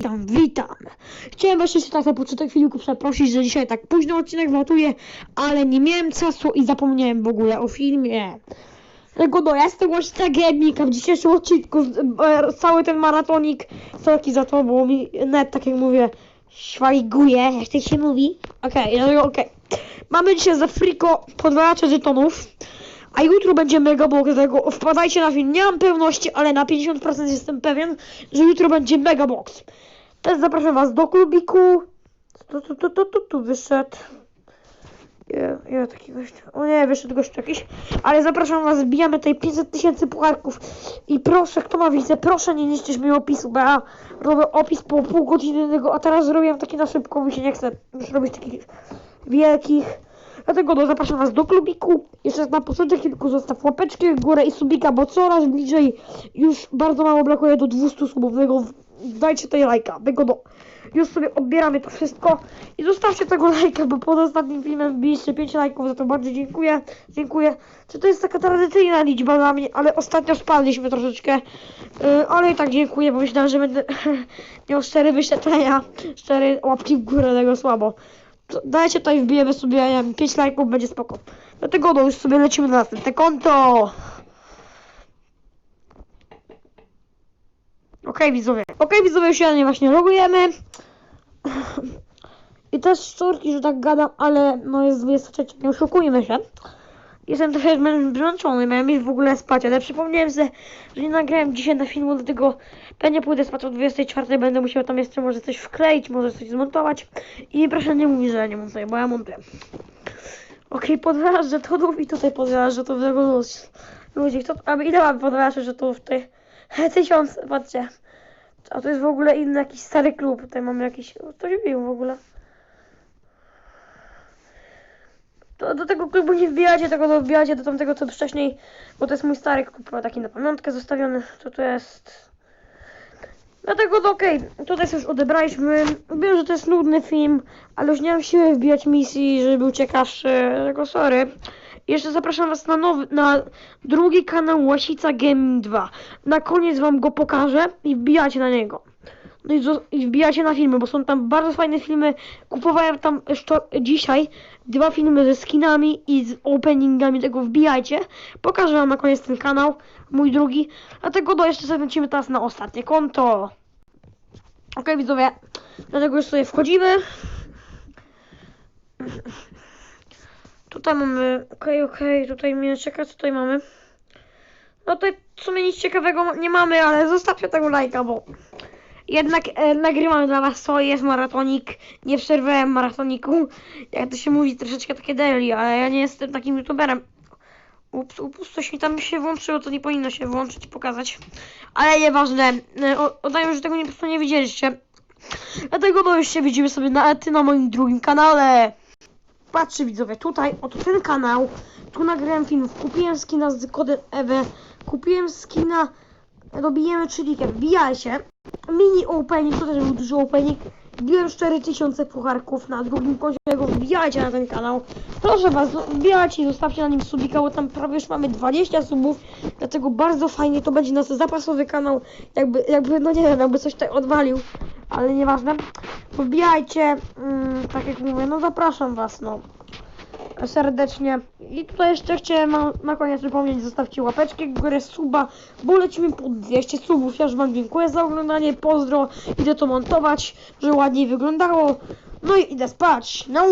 witam, witam. Chciałem właśnie się tak na początek filmiku przeprosić, że dzisiaj tak późno odcinek wlatuje, ale nie miałem czasu i zapomniałem w ogóle o filmie. Dlatego no, ja jestem właśnie tak Gemika w dzisiejszym odcinku, e, cały ten maratonik, sorki za to, bo mi net, tak jak mówię, szwaliguje, jak tak się mówi. Okej, okay, okej. Mamy dzisiaj za friko podwajacze żetonów. A jutro będzie mega box, dlatego wpadajcie na film. Nie mam pewności, ale na 50% jestem pewien, że jutro będzie mega box. Też zapraszam was do klubiku. Tu, tu, tu, tu, tu, tu wyszedł. Ja, ja taki gość. O nie, wyszedł gość jakiś. Ale zapraszam was, wbijamy tutaj 500 tysięcy pucharków. I proszę, kto ma widzę, proszę nie niszczyć mi opisu, bo ja robię opis po pół godziny, a teraz zrobiłem taki na szybko, mi się nie chce już robić takich wielkich. Dlatego no, zapraszam Was do klubiku. Jeszcze na początek kilku zostaw łapeczki w górę i subika, bo coraz bliżej już bardzo mało brakuje do 200 subów. Dlatego dajcie tej lajka. Dlatego no, już sobie odbieramy to wszystko i zostawcie tego lajka, bo pod ostatnim filmem wbiliście 5 lajków, za to bardzo dziękuję. Dziękuję. Czy to jest taka tradycyjna liczba dla mnie, ale ostatnio spadliśmy troszeczkę. Yy, ale i tak dziękuję, bo myślałem, że będę miał 4 wyświetlenia, 4 łapki w górę, tego słabo. Dajcie tutaj, wbijemy sobie, nie wiem, 5 lajków, będzie spoko. Dlatego no już sobie lecimy na następne konto. Okej widzowie, okej widzowie, już się nie właśnie logujemy. I też szczurki, że tak gadam, ale no jest 23, nie oszukujmy się. Jestem trochę zmęczony, miałem iść w ogóle spać, ale przypomniałem sobie, że nie nagrałem dzisiaj na filmu, dlatego pewnie pójdę spać o 24, będę musiał tam jeszcze może coś wkleić, może coś zmontować. I proszę nie mówić, że ja nie montuję, bo ja montuję. Okej, okay, że to i tutaj podwyraż, że to w ludzi. Kto, a ile mam podwyraż, że to w tej tysiąc, patrzcie. A to jest w ogóle inny jakiś stary klub, tutaj mamy jakiś, to się w ogóle. To do tego klubu nie wbijacie, tego do wbijacie do tamtego co wcześniej, bo to jest mój stary klub, taki na pamiątkę zostawiony, to to jest... Dlatego to okej, okay. tutaj już odebraliśmy, wiem, że to jest nudny film, ale już nie mam siły wbijać misji, żeby był ciekawszy, tego sorry. Jeszcze zapraszam was na nowy, na drugi kanał Łasica Gaming 2. Na koniec wam go pokażę i wbijacie na niego. No i, i wbijacie na filmy, bo są tam bardzo fajne filmy. Kupowałem tam dzisiaj dwa filmy ze skinami i z openingami, tego wbijajcie. Pokażę wam na koniec ten kanał, mój drugi. Dlatego do jeszcze sobie teraz na ostatnie konto. Ok, widzowie, dlatego już sobie wchodzimy. Tutaj mamy, okej, okay, tutaj mnie czeka, co tutaj mamy? No tutaj w sumie nic ciekawego nie mamy, ale zostawcie tego lajka, bo jednak e, nagrywam dla was co jest maratonik. Nie przerwałem maratoniku. Jak to się mówi, troszeczkę takie daily, ale ja nie jestem takim youtuberem. Ups, ups, coś mi tam się włączyło, to nie powinno się włączyć, pokazać. Ale nieważne, e, oddaję, że tego nie, po prostu nie widzieliście. Dlatego no już się widzimy sobie na, na moim drugim kanale. Patrzcie widzowie, tutaj, oto ten kanał. Tu nagrałem film, kupiłem skina z kodem EWE. Kupiłem skina, dobijemy czylikę, wbijajcie mini opening, to też był duży opening. Wbiłem 4000 pucharków na drugim go wbijajcie na ten kanał. Proszę was, no, wbijajcie i zostawcie na nim subika, bo tam prawie już mamy 20 subów. Dlatego bardzo fajnie to będzie nasz zapasowy kanał. Jakby, jakby no nie wiem, jakby coś tutaj odwalił, ale nieważne. Wbijajcie, mm, tak jak mówię, no zapraszam was, no serdecznie. I tutaj jeszcze chciałem na, na koniec przypomnieć, zostawcie łapeczkę górę, suba, bo lecimy po 200 subów. Ja już wam dziękuję za oglądanie, pozdro, idę to montować, że ładniej wyglądało. No i idę spać. No!